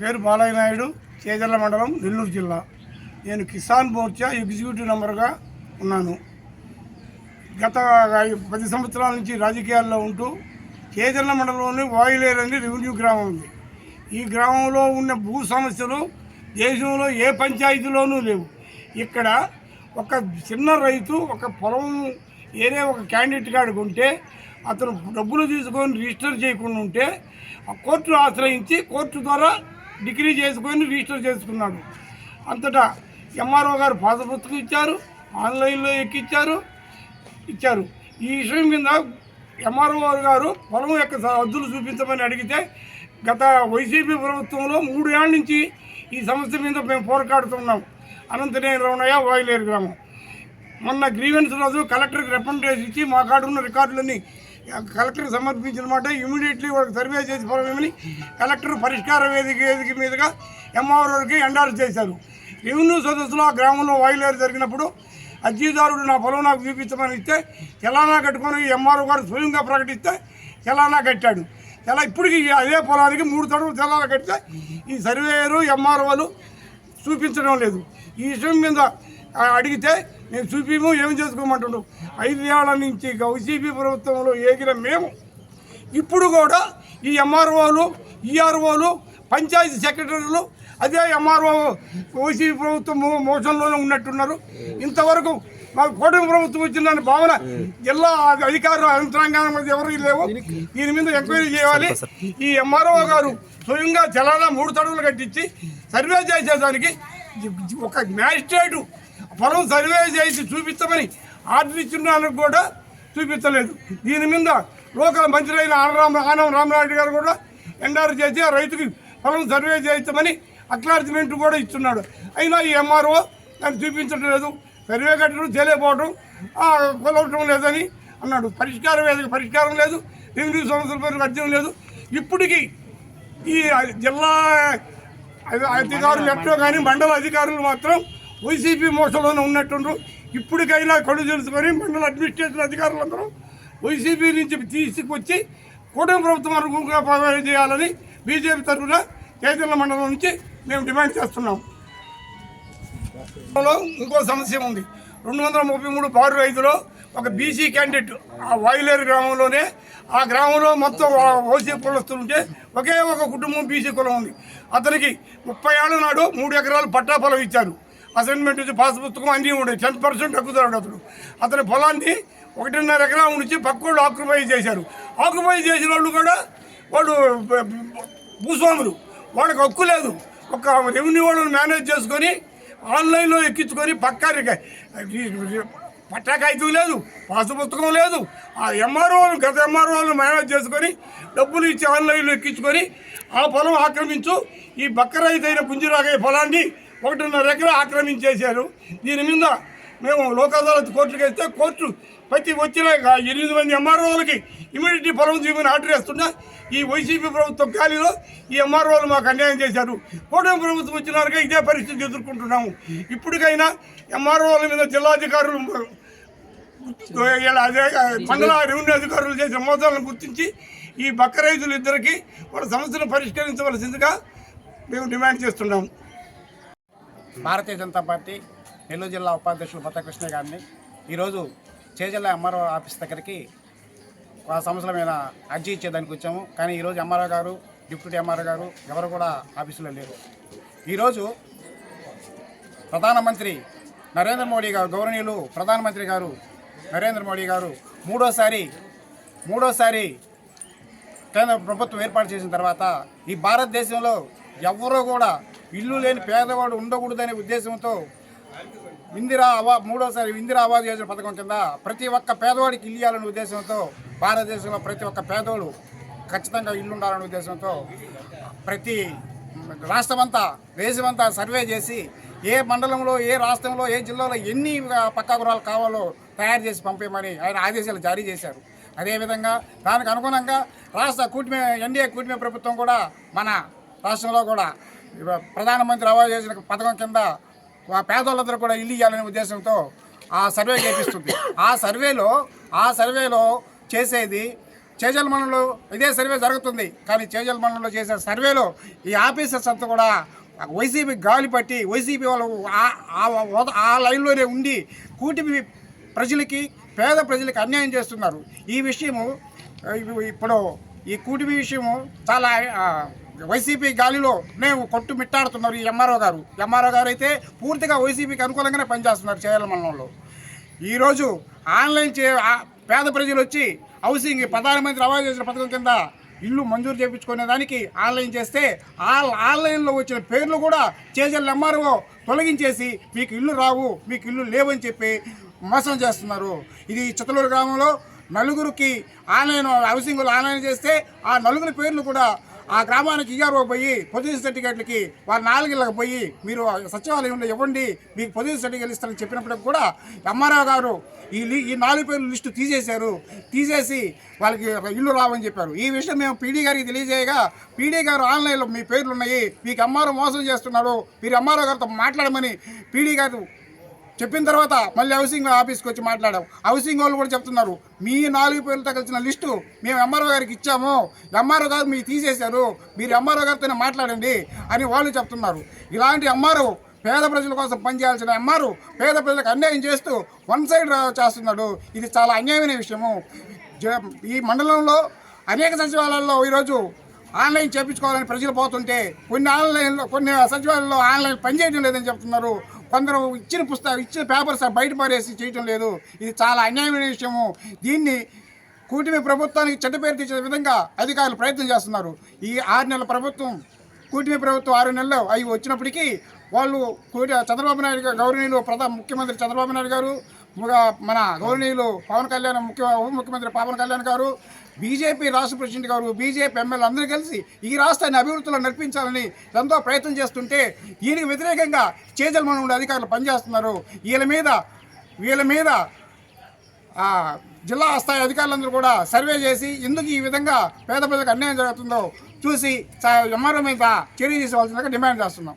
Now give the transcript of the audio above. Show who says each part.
Speaker 1: పేరు బాలయ్య నాయుడు చేజర్ల మండలం నెల్లూరు జిల్లా. నేను కిసాన్ మోర్చా ఎగ్జిక్యూటివ్ మెంబర్గా ఉన్నాను. గత పది సంవత్సరాల నుంచి రాజకీయాల్లో ఉంటూ చేజర్ల మండలంలోని వాయులేరు అని రెవెన్యూ గ్రామం ఉంది. ఈ గ్రామంలో ఉన్న భూ సమస్యలు దేశంలో ఏ పంచాయతీలోనూ లేవు. ఇక్కడ ఒక చిన్న రైతు ఒక పొలం ఏరే ఒక క్యాండిడేట్ కాడికి ఉంటే అతను డబ్బులు తీసుకొని రిజిస్టర్ చేయకుండా ఉంటే ఆ ఆశ్రయించి కోర్టు ద్వారా డిగ్రీ చేసుకొని రిజిస్టర్ చేసుకున్నాడు. అంతటా ఎంఆర్ఓ గారు పాత పుస్తకం ఇచ్చారు ఆన్లైన్లో ఎక్కిచ్చారు ఇచ్చారు. ఈ విషయం కింద ఎంఆర్ఓ గారు పొలం యొక్క హద్దులు చూపించమని అడిగితే గత వైసీపీ ప్రభుత్వంలో మూడు ఏళ్ళ నుంచి ఈ సమస్య మీద మేము పోరాడుతున్నాం. అనంతనేని రమణయ్య వాయిలేరు గ్రామం. మొన్న గ్రీవెన్స్ రోజు కలెక్టర్కి రిప్రజెంటేషన్ ఇచ్చి మా కాడ ఉన్న రికార్డులన్నీ కలెక్టర్ సమర్పించిన మాట ఇమీడియట్లీ వాళ్ళకి సర్వే చేసి పొలమని కలెక్టర్ పరిష్కార వేదిక వేదిక మీదుగా ఎంఆర్ఓకి ఎండార్స్ చేశారు. రెవెన్యూ సదస్సులో ఆ గ్రామంలో వాయులేరు జరిగినప్పుడు అర్జీదారుడు నా పొలం నాకు చూపించమని ఇస్తే చలానా కట్టుకొని ఎంఆర్ఓ గారు స్వయంగా ప్రకటిస్తే చలానా కట్టాడు. ఇలా ఇప్పటికి అదే పొలానికి మూడు తడులు చలానా కడితే ఈ సర్వేయరు ఎంఆర్ఓలు చూపించడం లేదు. ఈ విషయం మీద అడిగితే నేను చూపిము ఏం చేసుకోమంటుండు? ఐదు ఏళ్ళ నుంచి వైసీపీ ప్రభుత్వంలో ఏగిన మేము ఇప్పుడు కూడా ఈ ఎంఆర్ఓలు ఈఆర్ఓలు పంచాయతీ సెక్రటరీలు అదే ఎంఆర్ఓ వైసీపీ ప్రభుత్వం మోసంలోనే ఉన్నట్టున్నారు. ఇంతవరకు మాకు కూటమి ప్రభుత్వం వచ్చిందని భావన జిల్లా అధికారులు యంత్రాంగం మీద ఎవరు లేవు. దీని మీద ఎంక్వైరీ చేయాలి. ఈ ఎంఆర్ఓ గారు స్వయంగా జలాల మూడు తడువులు కట్టించి సర్వే చేసేదానికి ఒక మ్యాజిస్ట్రేటు పొలం సర్వే చేసి చూపించమని ఆర్డర్ ఇచ్చినానికి కూడా చూపించలేదు దీని మీద లోకల్ మంత్రులైన ఆనరామ ఆనం రామనాయుడు గారు కూడా ఎండారు చేసి ఆ రైతుకి పొలం సర్వే చేయించమని అక్లార్జ్మెంట్ కూడా ఇస్తున్నాడు. అయినా ఈ ఎంఆర్ఓ దాన్ని చూపించడం లేదు. సర్వే కట్టడం చేయలేకపోవడం కొలవటం లేదని అన్నాడు. పరిష్కారం లేదు పరిష్కారం లేదు. రెవెన్యూ సమస్యల పేరు అర్థం లేదు. ఇప్పటికీ ఈ జిల్లా అధికారులు ఎక్కడో కానీ మండల అధికారులు మాత్రం వైసీపీ మోసంలోనే ఉన్నట్టుండ్రు. ఇప్పటికైనా కళ్ళు తెలుసుకొని మండల అడ్మినిస్ట్రేషన్ అధికారులందరూ వైసీపీ నుంచి తీసుకొచ్చి కూటమి ప్రభుత్వం అనుగుణంగా చేయాలని బీజేపీ తరఫున చైతన్య మండలం నుంచి మేము డిమాండ్ చేస్తున్నాం. ఇంకో సమస్య ఉంది. రెండు వందల ముప్పై మూడు బారు ఐదులో ఒక బీసీ క్యాండిడేట్ ఆ వాయులేరు గ్రామంలోనే ఆ గ్రామంలో మొత్తం ఓసీ కులస్తుంటే ఒకే ఒక కుటుంబం బీసీ కులం ఉంది. అతనికి ముప్పై ఏళ్ళ నాడు మూడు ఎకరాలు పట్టా పొలం ఇచ్చారు. అసైన్మెంట్ వచ్చి పాస్ పుస్తకం అన్నీ ఉన్నాయి. టెన్ పర్సెంట్ తగ్గుతాడు అతను. అతని పొలాన్ని ఒకటిన్నర ఎకరా ఉంచి పక్కోళ్ళు ఆక్యుపై చేశారు. ఆక్యుపై చేసిన వాళ్ళు కూడా వాళ్ళు భూస్వాములు. వాళ్ళకి హక్కు లేదు. ఒక రెవెన్యూ వాళ్ళని మేనేజ్ చేసుకొని ఆన్లైన్లో ఎక్కించుకొని పక్కా రిక- పట్టా కాగితం లేదు పాసు పుస్తకం లేదు. ఆ ఎంఆర్ఓలు గత ఎంఆర్ఓలు మేనేజ్ చేసుకొని డబ్బులు ఇచ్చి ఆన్లైన్లో ఎక్కించుకొని ఆ పొలం ఆక్రమించు ఈ బక్క రైతు అయిన పుంజిరాగయ్య పొలాన్ని ఒకటిన్నర ఎకరా ఆక్రమించేశారు దీని మీద మేము లోక్ అదాలత్ కోర్టుకి వెళ్తే కోర్టు ప్రతి వచ్చిన ఎనిమిది మంది ఎంఆర్ఓలకి ఇమీడియట్లీ పొలం చూపిన ఆర్డర్ వేస్తున్నా ఈ వైసీపీ ప్రభుత్వం ఖాళీలో ఈ ఎంఆర్ఓలు మాకు అన్యాయం చేశారు. కూటమి ప్రభుత్వం వచ్చినాక ఇదే పరిస్థితి ఎదుర్కొంటున్నాము. ఇప్పటికైనా ఎంఆర్ఓల మీద జిల్లాధికారులు అదే మండల రెవెన్యూ అధికారులు చేసిన మోసాలను గుర్తించి ఈ బక్క రైతులు ఇద్దరికి వాళ్ళ సమస్యను పరిష్కరించవలసిందిగా మేము డిమాండ్ చేస్తున్నాము.
Speaker 2: భారతీయ జనతా పార్టీ నెల్లూరు జిల్లా ఉపాధ్యక్షులు బతకృష్ణ గారిని ఈరోజు చేజల్ల ఎంఆర్ఓ ఆఫీస్ దగ్గరికి ఆ సమస్యల మీద అర్జీ ఇచ్చేదానికి వచ్చాము. కానీ ఈరోజు ఎంఆర్ఓ గారు డిప్యూటీ ఎంఆర్ఓ గారు ఎవరు కూడా ఆఫీసులో లేరు. ఈరోజు ప్రధానమంత్రి నరేంద్ర మోడీ గారు గౌరవనీయులు ప్రధానమంత్రి గారు నరేంద్ర మోడీ గారు మూడోసారి మూడోసారి కేంద్ర ప్రభుత్వం ఏర్పాటు చేసిన తర్వాత ఈ భారతదేశంలో ఎవరూ కూడా ఇల్లు లేని పేదవాడు ఉండకూడదనే ఉద్దేశంతో ఇందిరా అవా మూడోసారి ఇందిరా ఆవాస్ యోజన పథకం కింద ప్రతి ఒక్క పేదవాడికి ఇల్లు ఇవ్వాలనే ఉద్దేశంతో భారతదేశంలో ప్రతి ఒక్క పేదవాడు ఖచ్చితంగా ఇల్లు ఉండాలనే ఉద్దేశంతో ప్రతి రాష్ట్రమంతా దేశమంతా సర్వే చేసి ఏ మండలంలో ఏ రాష్ట్రంలో ఏ జిల్లాలో ఎన్ని పక్కా గురాలు కావాలో తయారు చేసి పంపేయమని ఆయన ఆదేశాలు జారీ చేశారు. అదేవిధంగా దానికి అనుగుణంగా రాష్ట్ర కూటమి ఎన్డీఏ కూటమి ప్రభుత్వం కూడా మన రాష్ట్రంలో కూడా ప్రధానమంత్రి ఆవాస్ యోజన పథకం కింద పేదోళ్ళందరూ కూడా ఇల్లు ఇవ్వాలనే ఉద్దేశంతో ఆ సర్వే చేపిస్తుంది. ఆ సర్వేలో ఆ సర్వేలో చేసేది చేజల్ మండలంలో ఇదే సర్వే జరుగుతుంది. కానీ చేజల్ మండలంలో చేసే సర్వేలో ఈ ఆఫీసర్స్ అంతా కూడా వైసీపీ గాలి పట్టి వైసీపీ వాళ్ళు ఆ- లైన్లోనే ఉండి కూటమి ప్రజలకి పేద ప్రజలకి అన్యాయం చేస్తున్నారు. ఈ విషయము ఇప్పుడు ఈ కూటమి విషయము చాలా వైసీపీ గాలిలో మేము కొట్టు మిట్టాడుతున్నారు ఈ ఎంఆర్ఓ గారు. ఎంఆర్ఓ గారు అయితే పూర్తిగా వైసీపీకి అనుకూలంగానే పనిచేస్తున్నారు చేయాల మండలంలో. ఈరోజు ఆన్లైన్ చే పేద ప్రజలు వచ్చి హౌసింగ్ ప్రధానమంత్రి ఆవాస్ యోజన పథకం కింద ఇల్లు మంజూరు చేయించుకునే దానికి ఆన్లైన్ చేస్తే ఆ ఆన్లైన్లో వచ్చిన పేర్లు కూడా చేజల్ ఎంఆర్ఓ తొలగించేసి మీకు ఇల్లు రావు మీకు ఇల్లు లేవని చెప్పి మోసం చేస్తున్నారు. ఇది చిత్తలూరు గ్రామంలో నలుగురికి ఆన్లైన్ హౌసింగ్ ఆన్లైన్ చేస్తే ఆ నలుగురి పేర్లు కూడా ఆ గ్రామానికి ఈఆర్ఓ పోయి పొజిషన్ సర్టిఫికేట్లకి వాళ్ళ నాలుగిళ్ళకి పోయి మీరు సచివాలయంలో ఇవ్వండి మీకు పొజిషన్ సర్టిఫికేట్ ఇస్తారని చెప్పినప్పటికి కూడా ఎంఆర్ఓ గారు ఈ ఈ నాలుగు పేర్లు లిస్టు తీసేశారు. తీసేసి వాళ్ళకి ఇల్లు రావని చెప్పారు. ఈ విషయం మేము పీడీ గారికి తెలియజేయగా పీడీ గారు ఆన్లైన్లో మీ పేర్లు ఉన్నాయి మీకు ఎంఆర్ఓ మోసం చేస్తున్నారు మీరు ఎంఆర్ఓ గారితో మాట్లాడమని పీడీ గారు చెప్పిన తర్వాత మళ్ళీ హౌసింగ్ ఆఫీస్కి వచ్చి మాట్లాడాం. హౌసింగ్ వాళ్ళు కూడా చెప్తున్నారు మీ నాలుగు పేర్లతో కలిసిన లిస్టు మేము ఎంఆర్ఓ గారికి ఇచ్చాము. ఎంఆర్ఓ గారు మీరు తీసేశారు. మీరు ఎంఆర్ఓ గారితోనే మాట్లాడండి అని వాళ్ళు చెప్తున్నారు. ఇలాంటి ఎంఆర్ఓ పేద ప్రజల కోసం పనిచేయాల్సిన ఎంఆర్ఓ పేద ప్రజలకు అన్యాయం చేస్తూ వన్ సైడ్ చేస్తున్నాడు. ఇది చాలా అన్యాయమైన విషయము. ఈ మండలంలో అనేక సచివాలయాల్లో ఈరోజు ఆన్లైన్ చేయించుకోవాలని ప్రజలు పోతుంటే కొన్ని ఆన్లైన్లో కొన్ని సచివాలయాల్లో ఆన్లైన్ పనిచేయడం లేదని చెప్తున్నారు. కొందరు ఇచ్చిన పుస్తకం ఇచ్చిన పేపర్స్ బయట పారేసి చేయటం లేదు. ఇది చాలా అన్యాయమైన విషయము. దీన్ని కూటమి ప్రభుత్వానికి చెడ్డ పేరు తెచ్చే విధంగా అధికారులు ప్రయత్నం చేస్తున్నారు. ఈ ఆరు నెలల ప్రభుత్వం కూటమి ప్రభుత్వం ఆరు నెలలు అవి వచ్చినప్పటికీ వాళ్ళు కోటి చంద్రబాబు నాయుడు గారు గౌరవనీయులు ప్రధాన ముఖ్యమంత్రి చంద్రబాబు నాయుడు గారు మన గౌరవనీయులు పవన్ కళ్యాణ్ ముఖ్య ఉప ముఖ్యమంత్రి పవన్ కళ్యాణ్ గారు బీజేపీ రాష్ట్ర ప్రెసిడెంట్ గారు బీజేపీ ఎమ్మెల్యే అందరూ కలిసి ఈ రాష్ట్రాన్ని అభివృద్ధిలో నడిపించాలని ఎంతో ప్రయత్నం చేస్తుంటే దీనికి వ్యతిరేకంగా చేజల్ మనం ఉండే అధికారులు పనిచేస్తున్నారు. వీళ్ళ మీద వీళ్ళ మీద జిల్లా స్థాయి అధికారులందరూ కూడా సర్వే చేసి ఎందుకు ఈ విధంగా పేద ప్రజలకు అన్యాయం జరుగుతుందో చూసి ఎంఆర్ఓ మీద చర్య తీసుకోవాల్సిందిగా డిమాండ్ చేస్తున్నాం.